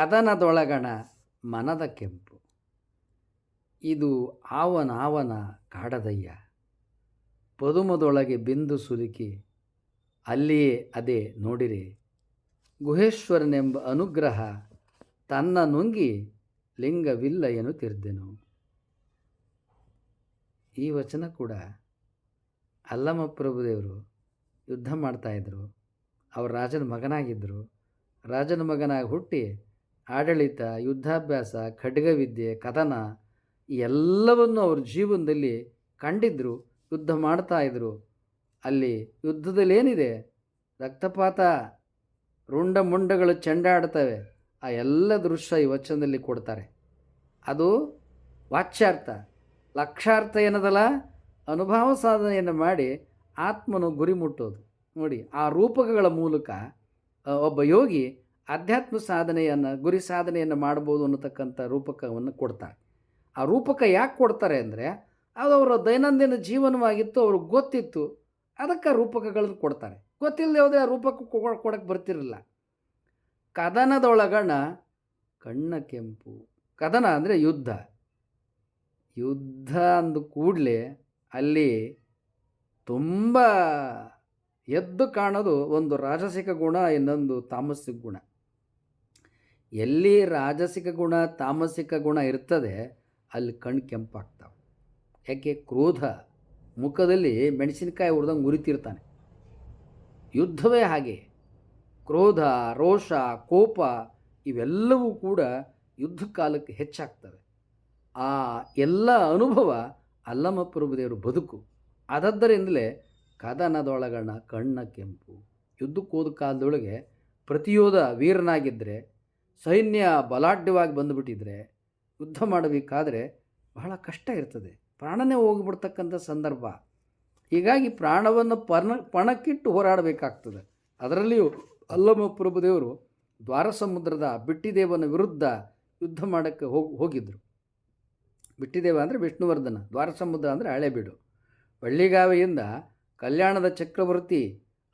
ಕದನದೊಳಗಣ ಮನದ ಕೆಂಪು. ಇದು ಆವನ ಆವನ ಕಾಡದಯ್ಯ. ಪದುಮದೊಳಗೆ ಬಿಂದು ಸುಲುಕಿ ಅಲ್ಲಿಯೇ ಅದೇ ನೋಡಿರಿ. ಗುಹೇಶ್ವರನೆಂಬ ಅನುಗ್ರಹ ತನ್ನ ನುಂಗಿ ಲಿಂಗವಿಲ್ಲ ಎನ್ನುತ್ತಿರ್ದೆನು ಈ ವಚನ ಕೂಡ ಅಲ್ಲಮ್ಮ ಪ್ರಭುದೇವರು ಯುದ್ಧ ಮಾಡ್ತಾಯಿದ್ರು ಅವರು ರಾಜನ ಮಗನಾಗಿದ್ದರು ರಾಜನ ಮಗನಾಗಿ ಹುಟ್ಟಿ ಆಡಳಿತ, ಯುದ್ಧಾಭ್ಯಾಸ, ಖಡ್ಗವಿದ್ಯೆ ಕಥನ ಎಲ್ಲವನ್ನು ಅವ್ರ ಜೀವನದಲ್ಲಿ ಕಂಡಿದ್ದರು ಯುದ್ಧ ಮಾಡ್ತಾಯಿದ್ರು ಅಲ್ಲಿ ಯುದ್ಧದಲ್ಲಿ ಏನಿದೆ ರಕ್ತಪಾತ, ರುಂಡ ಮುಂಡಗಳು ಚೆಂಡಾಡ್ತವೆ. ಆ ಎಲ್ಲ ದೃಶ್ಯ ಈ ವಚನದಲ್ಲಿ ಕೊಡ್ತಾರೆ. ಅದು ವಾಚ್ಯಾರ್ಥ. ಲಕ್ಷಾರ್ಥ ಏನದಲ್ಲ? ಅನುಭವ ಸಾಧನೆಯನ್ನು ಮಾಡಿ ಆತ್ಮನು ಗುರಿ ಮುಟ್ಟೋದು. ನೋಡಿ, ಆ ರೂಪಕಗಳ ಮೂಲಕ ಒಬ್ಬ ಯೋಗಿ ಆಧ್ಯಾತ್ಮ ಸಾಧನೆಯನ್ನು, ಗುರಿ ಸಾಧನೆಯನ್ನು ಮಾಡ್ಬೋದು ಅನ್ನತಕ್ಕಂಥ ರೂಪಕವನ್ನು ಕೊಡ್ತಾರೆ. ಆ ರೂಪಕ ಯಾಕೆ ಕೊಡ್ತಾರೆ ಅಂದರೆ, ಅದು ಅವರ ದೈನಂದಿನ ಜೀವನವಾಗಿತ್ತು, ಅವ್ರಿಗೆ ಗೊತ್ತಿತ್ತು, ಅದಕ್ಕೆ ರೂಪಕಗಳನ್ನು ಕೊಡ್ತಾರೆ. ಗೊತ್ತಿಲ್ಲದೆ ಹೋದರೆ ಆ ರೂಪಕ ಕೊಡಕ್ಕೆ ಬರ್ತಿರಲಿಲ್ಲ ಕದನದೊಳಗಣ ಕಣ್ಣ ಕೆಂಪು. ಕದನ ಅಂದರೆ ಯುದ್ಧ. ಯುದ್ಧ ಅಂದ ಕೂಡಲೇ ಅಲ್ಲಿ ತುಂಬ ಎದ್ದು ಕಾಣೋದು ಒಂದು ರಾಜಸಿಕ ಗುಣ, ಇನ್ನೊಂದು ತಾಮಸಿಕ ಗುಣ. ಎಲ್ಲಿ ರಾಜಸಿಕ ಗುಣ, ತಾಮಸಿಕ ಗುಣ ಇರ್ತದೆ, ಅಲ್ಲಿ ಕಣ್ಣು ಕೆಂಪಾಗ್ತಾವೆ. ಯಾಕೆ? ಕ್ರೋಧ. ಮುಖದಲ್ಲಿ ಮೆಣಸಿನಕಾಯಿ ಹುರಿದಂಗೆ ಉರಿತಿರ್ತಾನೆ. ಯುದ್ಧವೇ ಹಾಗೆ. ಕ್ರೋಧ, ರೋಷ, ಕೋಪ ಇವೆಲ್ಲವೂ ಕೂಡ ಯುದ್ಧ ಕಾಲಕ್ಕೆ ಹೆಚ್ಚಾಗ್ತವೆ. ಆ ಎಲ್ಲ ಅನುಭವ ಅಲ್ಲಮ ಪ್ರಭುದೇವರು ಬದುಕು. ಆದದ್ದರಿಂದಲೇ ಕದನದೊಳಗಣ ಕಣ್ಣ ಕೆಂಪು. ಯುದ್ಧಕ್ಕೋದ ಕಾಲದೊಳಗೆ ಪ್ರತಿಯೋಧ ವೀರನಾಗಿದ್ದರೆ ಸೈನ್ಯ ಬಲಾಢ್ಯವಾಗಿ ಬಂದುಬಿಟ್ಟಿದ್ರೆ ಯುದ್ಧ ಮಾಡಬೇಕಾದ್ರೆ ಬಹಳ ಕಷ್ಟ ಇರ್ತದೆ. ಪ್ರಾಣನೇ ಹೋಗಿಬಿಡ್ತಕ್ಕಂಥ ಸಂದರ್ಭ. ಹೀಗಾಗಿ ಪ್ರಾಣವನ್ನು ಪರ್ಣ, ಪಣಕ್ಕಿಟ್ಟು ಹೋರಾಡಬೇಕಾಗ್ತದೆ. ಅದರಲ್ಲಿಯೂ ಅಲ್ಲಮ ಪ್ರಭುದೇವರು ದ್ವಾರಸಮುದ್ರದ ಬಿಟ್ಟಿದೇವನ ವಿರುದ್ಧ ಯುದ್ಧ ಮಾಡೋಕ್ಕೆ ಹೋಗಿ ಹೋಗಿದ್ದರು ಬಿಟ್ಟಿದೇವ ಅಂದರೆ ವಿಷ್ಣುವರ್ಧನ, ದ್ವಾರಸಮುದ್ರ ಅಂದರೆ ಹಳೆಬೀಡು. ಬಳ್ಳಿಗಾವೆಯಿಂದ ಕಲ್ಯಾಣದ ಚಕ್ರವರ್ತಿ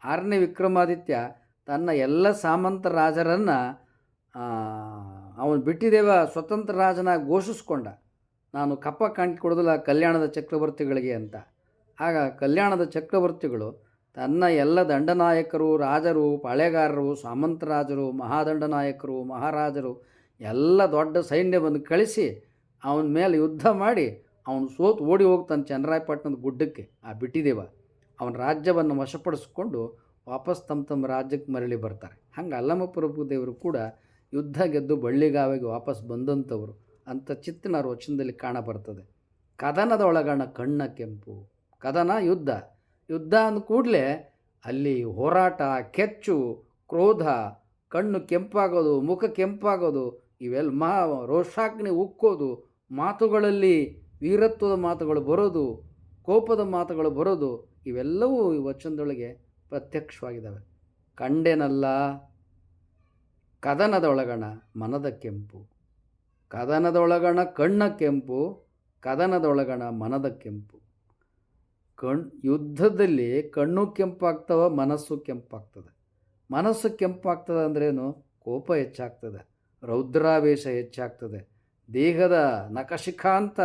ಆರನೇ ವಿಕ್ರಮಾದಿತ್ಯ ತನ್ನ ಎಲ್ಲ ಸಾಮಂತ ರಾಜರನ್ನು ಅವನು ಬಿಟ್ಟಿದೇವ ಸ್ವತಂತ್ರ ರಾಜನ ಘೋಷಿಸ್ಕೊಂಡ. ನಾನು ಕಪ್ಪ ಕಾಣಿಕೊಡೋದಿಲ್ಲ ಕಲ್ಯಾಣದ ಚಕ್ರವರ್ತಿಗಳಿಗೆ ಅಂತ. ಆಗ ಕಲ್ಯಾಣದ ಚಕ್ರವರ್ತಿಗಳು ತನ್ನ ಎಲ್ಲ ದಂಡನಾಯಕರು, ರಾಜರು, ಪಾಳೆಗಾರರು ಸಾಮಂತರಾಜರು ಮಹಾದಂಡನಾಯಕರು, ಮಹಾರಾಜರು, ಎಲ್ಲ ದೊಡ್ಡ ಸೈನ್ಯವನ್ನು ಕಳಿಸಿ ಅವನ ಮೇಲೆ ಯುದ್ಧ ಮಾಡಿ ಅವನು ಸೋತು ಓಡಿ ಹೋಗ್ತಾನೆ ಚನ್ನರಾಯಪಟ್ಟಣದ ಗುಡ್ಡಕ್ಕೆ. ಆ ಬಿಟ್ಟಿದೇವ ಅವನ ರಾಜ್ಯವನ್ನು ವಶಪಡಿಸ್ಕೊಂಡು ವಾಪಸ್ ತಮ್ಮ ತಮ್ಮ ರಾಜ್ಯಕ್ಕೆ ಮರಳಿ ಬರ್ತಾರೆ. ಹಂಗೆ ಅಲ್ಲಮಪ್ರಭು ದೇವರು ಕೂಡ ಯುದ್ಧ ಗೆದ್ದು ಬಳ್ಳಿಗಾವಿಗೆ ವಾಪಸ್ ಬಂದಂಥವರು, ಅಂಥ ಚಿತ್ರಣ ವಚನದಲ್ಲಿ ಕಾಣಬರ್ತದೆ. ಕದನದ ಒಳಗಣ ಕಣ್ಣ ಕೆಂಪು, ಕದನ ಯುದ್ಧ. ಯುದ್ಧ ಅಂದ ಕೂಡಲೇ ಅಲ್ಲಿ ಹೋರಾಟ, ಕೆಚ್ಚು, ಕ್ರೋಧ, ಕಣ್ಣು ಕೆಂಪಾಗೋದು, ಮುಖ ಕೆಂಪಾಗೋದು, ಇವೆಲ್ಲ ಮಾ ರೋಷಾಗ್ನಿ ಉಕ್ಕೋದು, ಮಾತುಗಳಲ್ಲಿ ವೀರತ್ವದ ಮಾತುಗಳು ಬರೋದು, ಕೋಪದ ಮಾತುಗಳು ಬರೋದು, ಇವೆಲ್ಲವೂ ಈ ವಚನದೊಳಗೆ ಪ್ರತ್ಯಕ್ಷವಾಗಿದ್ದಾವೆ. ಕಂಡೆನಲ್ಲ ಕದನದೊಳಗಣ ಮನದ ಕೆಂಪು. ಕದನದೊಳಗಣ ಕಣ್ಣ ಕೆಂಪು, ಕದನದೊಳಗಣ ಮನದ ಕೆಂಪು. ಕಣ್, ಯುದ್ಧದಲ್ಲಿ ಕಣ್ಣು ಕೆಂಪಾಗ್ತವ, ಮನಸ್ಸು ಕೆಂಪಾಗ್ತದೆ. ಮನಸ್ಸು ಕೆಂಪಾಗ್ತದೆ ಅಂದ್ರೇನು? ಕೋಪ ಹೆಚ್ಚಾಗ್ತದೆ, ರೌದ್ರಾವೇಶ ಹೆಚ್ಚಾಗ್ತದೆ. ದೇಹದ ನಖಶಿಖಾಂತ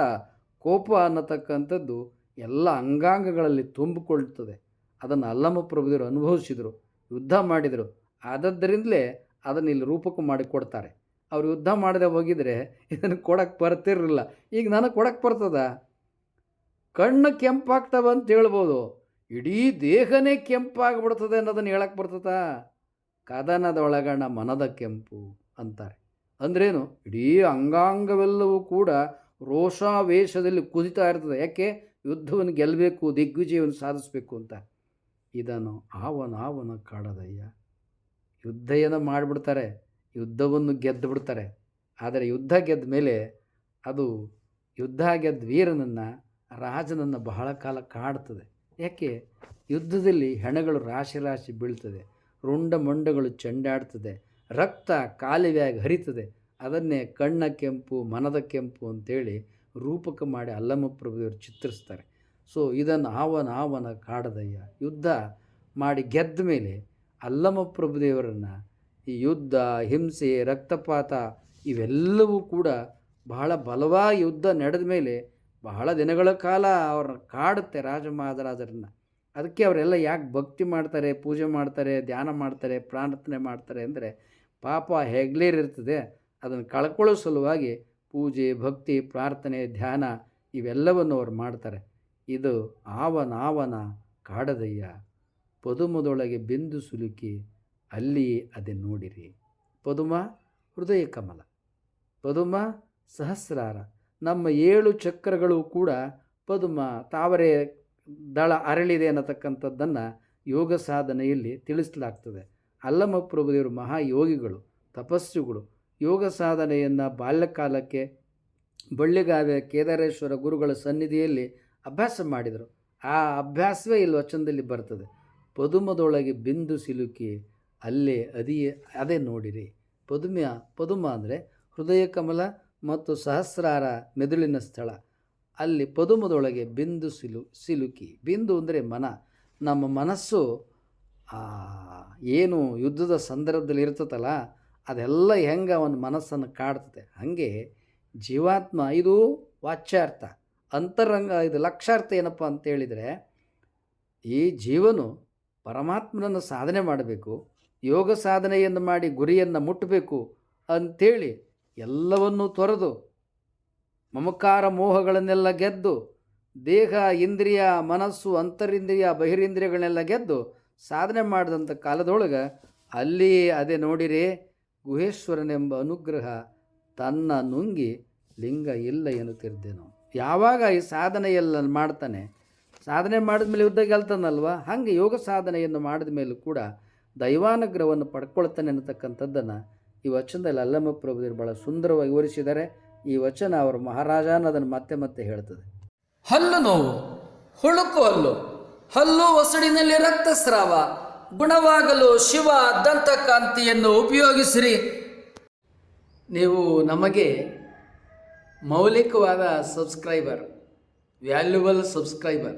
ಕೋಪ ಅನ್ನತಕ್ಕಂಥದ್ದು ಎಲ್ಲ ಅಂಗಾಂಗಗಳಲ್ಲಿ ತುಂಬಿಕೊಳ್ತದೆ. ಅದನ್ನು ಅಲ್ಲಮ ಪ್ರಭುದರು ಅನುಭವಿಸಿದರು, ಯುದ್ಧ ಮಾಡಿದರು. ಆದದ್ದರಿಂದಲೇ ಅದನ್ನು ಇಲ್ಲಿ ರೂಪಕ್ಕೆ ಮಾಡಿ ಕೊಡ್ತಾರೆ. ಅವ್ರು ಯುದ್ಧ ಮಾಡದೆ ಹೋಗಿದರೆ ಇದನ್ನು ಕೊಡಕ್ಕೆ ಬರ್ತಿರಲಿಲ್ಲ. ಈಗ ನನಗೆ ಕೊಡಕ್ಕೆ ಬರ್ತದ? ಕಣ್ಣು ಕೆಂಪಾಗ್ತವೆ ಅಂತ ಹೇಳ್ಬೋದು. ಇಡೀ ದೇಹನೇ ಕೆಂಪಾಗ್ಬಿಡ್ತದೆ ಅನ್ನೋದನ್ನು ಹೇಳಕ್ಕೆ ಬರ್ತದ? ಕದನದೊಳಗಣ ಮನದ ಕೆಂಪು ಅಂತಾರೆ. ಅಂದ್ರೇನು? ಇಡೀ ಅಂಗಾಂಗವೆಲ್ಲವೂ ಕೂಡ ರೋಷಾವೇಶದಲ್ಲಿ ಕುದಿತಾ ಇರ್ತದೆ. ಯಾಕೆ? ಯುದ್ಧವನ್ನು ಗೆಲ್ಲಬೇಕು ದಿಗ್ವಿಜಯವನ್ನು ಸಾಧಿಸಬೇಕು ಅಂತ. ಇದನ್ನು ಆವನ ಆವನ ಕಾಡದಯ್ಯ. ಯುದ್ಧ ಏನೋ ಮಾಡಿಬಿಡ್ತಾರೆ, ಯುದ್ಧವನ್ನು ಗೆದ್ದು ಬಿಡ್ತಾರೆ ಆದರೆ ಯುದ್ಧ ಗೆದ್ದ ಮೇಲೆ ಅದು ಯುದ್ಧ ಗೆದ್ದ ವೀರನನ್ನು, ರಾಜನನ್ನು ಬಹಳ ಕಾಲ ಕಾಡ್ತದೆ. ಯಾಕೆ? ಯುದ್ಧದಲ್ಲಿ ಹೆಣಗಳು ರಾಶಿ ರಾಶಿ ಬೀಳ್ತದೆ, ರುಂಡ ಮಂಡಗಳು ಚೆಂಡಾಡ್ತದೆ, ರಕ್ತ ಕಾಲಿವೆಯಾಗಿ ಹರಿತದೆ. ಅದನ್ನೇ ಕಣ್ಣ ಕೆಂಪು, ಮನದ ಕೆಂಪು ಅಂತೇಳಿ ರೂಪಕ ಮಾಡಿ ಅಲ್ಲಮ್ಮ ಪ್ರಭುದೇವರು ಚಿತ್ರಿಸ್ತಾರೆ. ಸೊ ಇದನ್ನು ಆವನ ಆವನ ಕಾಡದಯ್ಯ ಯುದ್ಧ ಮಾಡಿ ಗೆದ್ದ ಮೇಲೆ ಅಲ್ಲಮ ಪ್ರಭುದೇವರನ್ನು ಈ ಯುದ್ಧ, ಹಿಂಸೆ, ರಕ್ತಪಾತ ಇವೆಲ್ಲವೂ ಕೂಡ ಬಹಳ ಬಲವಾಗಿ ಯುದ್ಧ ನಡೆದ ಮೇಲೆ ಬಹಳ ದಿನಗಳ ಕಾಲ ಅವ್ರನ್ನ ಕಾಡುತ್ತೆ ರಾಜ ಅದಕ್ಕೆ ಅವರೆಲ್ಲ ಯಾಕೆ ಭಕ್ತಿ ಮಾಡ್ತಾರೆ, ಪೂಜೆ ಮಾಡ್ತಾರೆ, ಧ್ಯಾನ ಮಾಡ್ತಾರೆ, ಪ್ರಾರ್ಥನೆ ಮಾಡ್ತಾರೆ ಅಂದರೆ ಪಾಪ ಹೆಗ್ಲೇರಿರ್ತದೆ ಅದನ್ನು ಕಳ್ಕೊಳ್ಳೋ ಸಲುವಾಗಿ ಪೂಜೆ, ಭಕ್ತಿ, ಪ್ರಾರ್ಥನೆ, ಧ್ಯಾನ ಇವೆಲ್ಲವನ್ನು ಅವ್ರು ಮಾಡ್ತಾರೆ. ಇದು ಆವನಾವನ ಕಾಡದಯ್ಯ. ಪದುಮದೊಳಗೆ ಬಿಂದು ಸುಲುಕಿ ಅಲ್ಲಿ ಅದೇ ನೋಡಿರಿ. ಪದುಮ, ಹೃದಯ ಕಮಲ. ಪದುಮ, ಸಹಸ್ರಾರ. ನಮ್ಮ ಏಳು ಚಕ್ರಗಳು ಕೂಡ ಪದುಮ, ತಾವರೆ ದಳ ಅರಳಿದೆ ಅನ್ನತಕ್ಕಂಥದ್ದನ್ನು ಯೋಗ ಸಾಧನೆಯಲ್ಲಿ ತಿಳಿಸಲಾಗ್ತದೆ. ಅಲ್ಲಮ ಪ್ರಭುದೇವರು ಮಹಾಯೋಗಿಗಳು, ತಪಸ್ಸುಗಳು. ಯೋಗ ಸಾಧನೆಯನ್ನು ಬಾಲ್ಯಕಾಲಕ್ಕೆ ಬಳ್ಳಿಗಾವೆ ಕೇದಾರೇಶ್ವರ ಗುರುಗಳ ಸನ್ನಿಧಿಯಲ್ಲಿ ಅಭ್ಯಾಸ ಮಾಡಿದರು. ಆ ಅಭ್ಯಾಸವೇ ಇಲ್ಲಿ ವಚನದಲ್ಲಿ ಬರ್ತದೆ. ಪದುಮದೊಳಗೆ ಬಿಂದು ಸಿಲುಕಿ ಅಲ್ಲೇ ಅದಿಯೇ, ಅದೇ ನೋಡಿರಿ. ಪದುಮ ಪದುಮ ಅಂದರೆ ಹೃದಯ ಕಮಲ ಮತ್ತು ಸಹಸ್ರಾರ ಮೆದುಳಿನ ಸ್ಥಳ. ಅಲ್ಲಿ ಪದುಮದೊಳಗೆ ಬಿಂದು ಸಿಲು, ಸಿಲುಕಿ. ಬಿಂದು ಅಂದರೆ ಮನ. ನಮ್ಮ ಮನಸ್ಸು ಏನು ಯುದ್ಧದ ಸಂದರ್ಭದಲ್ಲಿ ಇರ್ತದಲ್ಲ, ಅದೆಲ್ಲ ಹೆಂಗೆ ಅವನ ಮನಸ್ಸನ್ನು ಕಾಡ್ತದೆ. ಹಾಗೆ ಜೀವಾತ್ಮ ಇದು ವಾಚ್ಯಾರ್ಥ. ಅಂತರಂಗ, ಇದು ಲಕ್ಷಾರ್ಥ ಏನಪ್ಪ ಅಂತೇಳಿದರೆ ಈ ಜೀವನು ಪರಮಾತ್ಮನನ್ನು ಸಾಧನೆ ಮಾಡಬೇಕು, ಯೋಗ ಸಾಧನೆಯನ್ನು ಮಾಡಿ ಗುರಿಯನ್ನು ಮುಟ್ಟಬೇಕು ಅಂಥೇಳಿ ಎಲ್ಲವನ್ನೂ ತೊರೆದು ಮಮಕಾರ ಮೋಹಗಳನ್ನೆಲ್ಲ ಗೆದ್ದು, ದೇಹ, ಇಂದ್ರಿಯ, ಮನಸ್ಸು, ಅಂತರಿಂದ್ರಿಯ, ಬಹಿರಿಂದ್ರಿಯಗಳನ್ನೆಲ್ಲ ಗೆದ್ದು ಸಾಧನೆ ಮಾಡಿದಂಥ ಕಾಲದೊಳಗೆ ಅಲ್ಲಿ ಅದೇ ನೋಡಿರಿ ಗುಹೇಶ್ವರನೆಂಬ ಅನುಗ್ರಹ ತನ್ನ ನುಂಗಿ ಲಿಂಗ ಇಲ್ಲ ಎನ್ನುತ್ತಿದ್ದೇನು. ಯಾವಾಗ ಈ ಸಾಧನೆಯೆಲ್ಲ ಮಾಡ್ತಾನೆ ಸಾಧನೆ ಮಾಡಿದ ಮೇಲೆ ಯುದ್ಧ ಗೆಲ್ತಾನಲ್ವ? ಹಾಗೆ ಯೋಗ ಸಾಧನೆಯನ್ನು ಮಾಡಿದ ಮೇಲೂ ಕೂಡ ದೈವಾನುಗ್ರಹವನ್ನು ಪಡ್ಕೊಳ್ತಾನೆ ಅನ್ನತಕ್ಕಂಥದ್ದನ್ನು ಈ ವಚನದಲ್ಲಿ ಅಲ್ಲಮ್ಮ ಪ್ರಭುದೇವರು ಭಾಳ ಸುಂದರವಾಗಿ ವಿವರಿಸಿದ್ದಾರೆ. ಈ ವಚನ ಅವರು ಮಹಾರಾಜ ಅನ್ನೋದನ್ನು ಮತ್ತೆ ಮತ್ತೆ ಹೇಳ್ತದೆ. ಹಲ್ಲು ನೋವು, ಹುಳುಕು ಹಲ್ಲು ಹಲ್ಲು ಒಸಡಿನಲ್ಲಿ ರಕ್ತಸ್ರಾವ, ಗುಣವಾಗಲು ಶಿವ ದಂತಕಾಂತಿಯನ್ನು ಉಪಯೋಗಿಸಿರಿ. ನೀವು ನಮಗೆ ಮೌಲಿಕವಾದ ಸಬ್ಸ್ಕ್ರೈಬರ್, ವ್ಯಾಲ್ಯುಬಲ್ ಸಬ್ಸ್ಕ್ರೈಬರ್